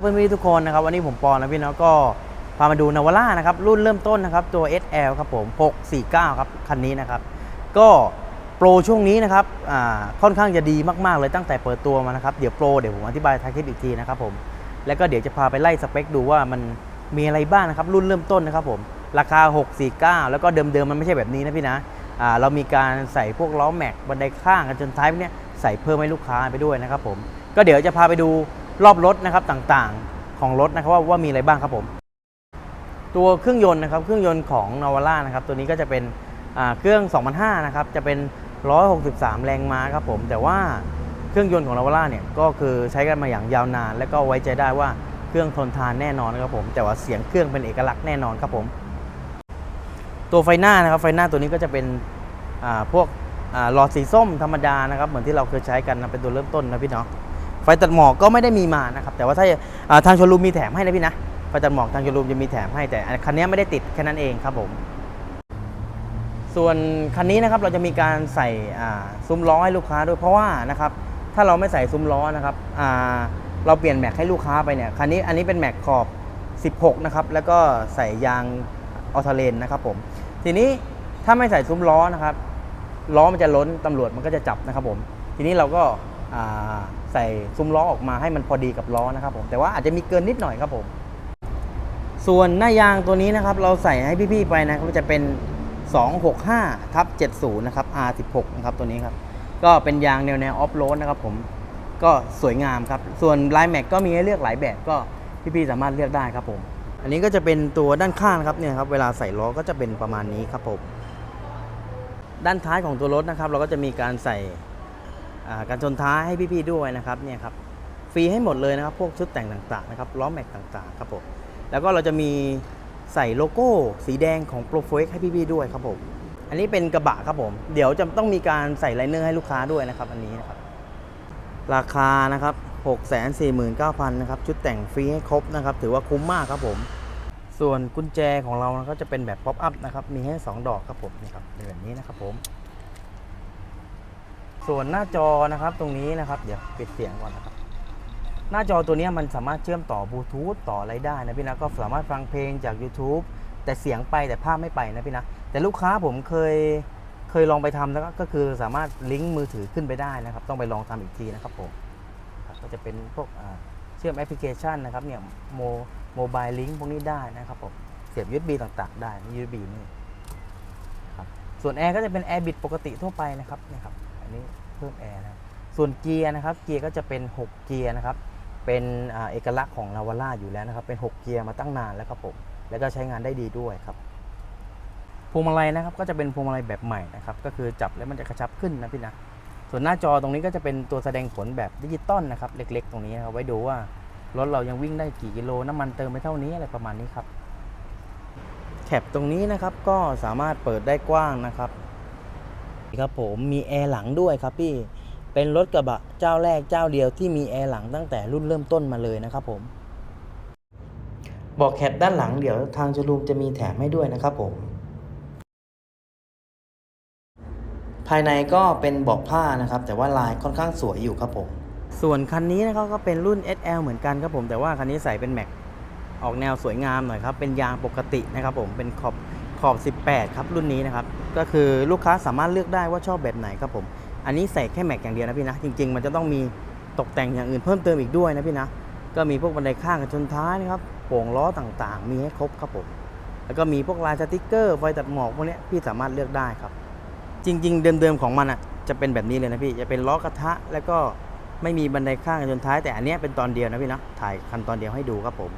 เพื่อนๆทุกคนนะครับวันนี้ผมปอนนะพี่เนาะก็พามาดูนาวาร่านะครับรุ่นเริ่มต้นนะครับตัว SL ครับผม 649 ครับคันนี้นะครับก็โปรช่วงนี้นะครับอ่าค่อนข้างจะดีมากๆเลยตั้งแต่เปิดตัวมานะครับเดี๋ยวโปรเดี๋ยวผมอธิบายท้ายคลิปอีกทีนะครับผมแล้วก็เดี๋ยวจะพาไปไล่สเปคดูว่ามันมีอะไรบ้างนะครับรุ่นเริ่มต้นนะครับผมราคา 649 แล้วก็เดิมๆมันไม่ใช่แบบนี้นะพี่นะอ่าเรามีการใส่พวกล้อแม็กบันไดข้างกันจนท้ายเนี้ยใส่เพิ่มให้ลูกค้าไปด้วยนะครับผมก็เดี๋ยวจะพาไปดู รอบรถนะครับต่างๆของรถนะครับว่าว่ามีอะไรบ้างครับผม ตัวเครื่องยนต์นะครับเครื่องยนต์ของนาวาร่านะครับตัวนี้ก็จะเป็นเครื่อง 2005นะครับจะเป็น 163 แรงม้าครับผมแต่ว่าเครื่องยนต์ของนาวาร่าเนี่ยก็คือใช้กันมาอย่างยาวนาน และก็ไว้ใจได้ว่าเครื่องทนทานแน่นอนครับผมแต่ว่าเสียงเครื่องเป็นเอกลักษณ์แน่นอนครับผม ตัวไฟหน้านะครับไฟหน้าตัวนี้ก็จะเป็นพวกหลอดสีส้มธรรมดานะครับเหมือนที่เราเคยใช้กันนะเป็นตัวเริ่มต้นนะพี่เนาะ ไฟตัดหมอกก็ไม่ได้มีมานะครับแต่ว่าถ้าทางโชว์รูมมีแถมให้นะพี่นะไฟตัดหมอกทางโชว์รูมจะมีแถมให้แต่คันนี้ไม่ได้ติดแค่นั้นเองครับผมส่วนคันนี้นะครับเราจะมีการใส่ซุ้มล้อให้ลูกค้าด้วยเพราะว่านะครับถ้าเราไม่ใส่ซุ้มล้อนะครับเราเปลี่ยนแม็กให้ลูกค้าไปเนี่ยคันนี้อันนี้เป็นแม็กขอบ 16 นะครับ แล้วก็ใส่ยางออทเลนนะครับผม ทีนี้ถ้าไม่ใส่ซุ้มล้อนะครับ ล้อมันจะล้นตำรวจมันก็จะจับนะครับผม ทีนี้เราก็า ใส่ซุ้มล้อออกมาให้มันพอดีกับล้อนะครับผมแต่ว่าอาจจะมีเกินนิดหน่อยครับผม ส่วนหน้ายางตัวนี้นะครับ เราใส่ให้พี่ๆไปนะครับจะเป็น 265ทับ70 นะครับ R16 นะครับตัวนี้ครับ ก็เป็นยางแนวแนวออฟโรดนะครับผมก็สวยงามครับ ส่วนลายแม็กก็มีให้เลือกหลายแบบก็พี่ๆสามารถเลือกได้ครับผม อันนี้ก็จะเป็นตัวด้านข้างครับเนี่ยครับเวลาใส่ล้อก็จะเป็นประมาณนี้ครับผมด้านท้ายของตัวรถนะครับ เราก็จะมีการใส่ การชนท้ายให้พี่ๆด้วยนะครับเนี่ยครับฟรีให้หมดเลยนะครับ พวกชุดแต่งต่างๆนะครับล้อแม็กต่างๆครับผมแล้วก็เราจะมีใส่โลโก้สีแดงของ p r o f o x ให้พี่ๆด้วยครับผมอันนี้เป็นกระบะครับผม เดี๋ยวจะต้องมีการใส่ไลเนอร์ให้ลูกค้าด้วยนะครับ อันนี้นะครับ ราคานะครับ649,000นะครับชุดแต่งฟรีให้ครบนะครับ ถือว่าคุ้มมากครับผม ส่วนกุญแจของเราก็จะเป็นแบบป๊อปอัพนะครับ มีให้ 2 ดอกครับผมนี่ครับเป็นแบบนี้นะครับผม ส่วนหน้าจอนะครับตรงนี้นะครับ เดี๋ยวปิดเสียงก่อนนะครับ หน้าจอตัวนี้มันสามารถเชื่อมต่อบลูทูธต่ออะไรได้นะพี่นะก็สามารถฟังเพลงจาก YouTube แต่เสียงไปแต่ภาพไม่ไปนะพี่นะ แต่ลูกค้าผมเคยเคยลองไปทำแล้วก็ก็คือสามารถลิงก์มือถือขึ้นไปได้นะครับ ต้องไปลองทำอีกทีนะครับผมก็จะเป็นพวกเชื่อมแอปพลิเคชันนะครับเนี่ยโมโมบายลิงก์พวกนี้ได้นะครับผมเสียบ USB ต่างๆ ได้ USB นี่ครับส่วนแอร์ก็จะเป็นแอร์บิดปกติทั่วไปนะครับเนี่ยครับ นี้เพิ่มแอร์นะครับส่วนเกียร์นะครับเกียร์ก็จะเป็น 6 เกียร์นะครับเป็นอเอกลักษณ์ของนาวาร่าอยู่แล้วนะครับเป็น 6 เกียร์มาตั้งนานแล้วครับผมแล้วก็ใช้งานได้ดีด้วยครับพวงมาลัยนะครับก็จะเป็นพวงมาลัยแบบใหม่นะครับก็คือจับแล้วมันจะกระชับขึ้นนะพี่นะส่วนหน้าจอตรงนี้ก็จะเป็นตัวแสดงผลแบบดิจิตอลนะครับเล็ก ๆ ตรงนี้นะครับไว้ดูว่ารถเรายังวิ่งได้กี่กิโลน้ำมันเติมไปเท่านี้อะไรประมาณนี้ครับแคปตรงนี้นะครับก็สามารถเปิดได้กว้างนะครับ ครับผมมีแอร์หลังด้วยครับพี่เป็นรถกระบะเจ้าแรกเจ้าเดียวที่มีแอร์หลังตั้งแต่รุ่นเริ่มต้นมาเลยนะครับผมบอกแคปด้านหลังเดี๋ยวทางโชว์รูมจะมีแถมให้ด้วยนะครับผมภายในก็เป็นเบอกผ้านะครับ แต่ว่าลายค่อนข้างสวยอยู่ครับผม ส่วนคันนี้นะครับก็เป็นรุ่น SL เหมือนกันครับผมแต่ว่าคันนี้ใส่เป็นแม็กออกแนวสวยงามหน่อยครับเป็นยางปกตินะครับผมเป็นขอบขอบ 18 ครับรุ่นนี้นะครับ ก็คือลูกค้าสามารถเลือกได้ว่าชอบแบบไหนครับผม อันนี้ใส่แค่แม็กอย่างเดียวนะพี่นะ จริง ๆ มันจะต้องมีตกแต่งอย่างอื่นเพิ่มเติมอีกด้วยนะพี่นะ ก็มีพวกบันไดข้างกับชนท้ายนะครับโป่งล้อต่างๆ มีให้ครบครับผม แล้วก็มีพวกลายสติกเกอร์ไฟตัดหมอกพวกนี้พี่สามารถเลือกได้ครับ จริง ๆ เดิมๆของมันอะจะเป็นแบบนี้เลยนะพี่ จะเป็นล้อกระทะแล้วก็ไม่มีบันไดข้างกับชนท้ายแต่อันเนี้ยเป็นตอนเดียวนะพี่นะถ่ายคันตอนเดียวให้ดูครับผม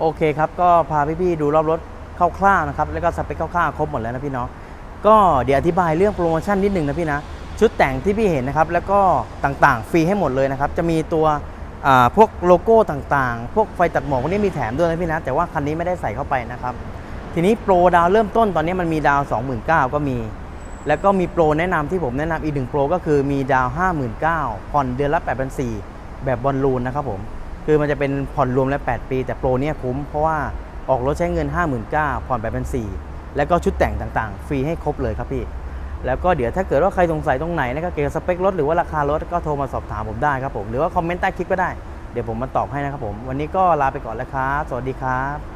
โอเคครับก็พาพี่ๆดูรอบรถ คร่าวๆนะครับแล้วก็สเปคคร่าวๆครบหมดแล้วนะพี่เนาะก็เดี๋ยวอธิบายเรื่องโปรโมชั่นนิดนึงนะพี่นะชุดแต่งที่พี่เห็นนะครับแล้วก็ต่างๆ ฟรีให้หมดเลยนะครับจะมีตัวพวกโลโก้ต่างๆ พวกไฟตัดหมอกพวกนี้มีแถมด้วยนะพี่นะ แต่ว่าคันนี้ไม่ได้ใส่เข้าไปนะครับ ทีนี้โปรดาวเริ่มต้นตอนนี้มันมีดาว 29,000 ก็มี แล้วก็มีโปรแนะนำที่ผมแนะนำอีกหนึ่งโปรก็คือมีดาว 59,000ผ่อนเดือนละ 8,400 แบบบอลลูนนะครับผม คือมันจะเป็นผ่อนรวมแล้ว8ปี แต่โปรเนี้ยคุ้มเพราะว่า ออกรถใช้เงิน 59,000ผ่อนไปเป็นสี่แล้วก็ชุดแต่งต่างๆ ฟรีให้ครบเลยครับพี่ แล้วก็เดี๋ยวถ้าเกิดว่าใครสงสัยตรงไหนนะครับเกี่ยวกับสเปครถหรือว่าราคารถก็โทรมาสอบถามผมได้ครับผม หรือว่าคอมเมนต์ใต้คลิปก็ได้ เดี๋ยวผมมาตอบให้นะครับผม วันนี้ก็ลาไปก่อนแล้วครับ สวัสดีครับ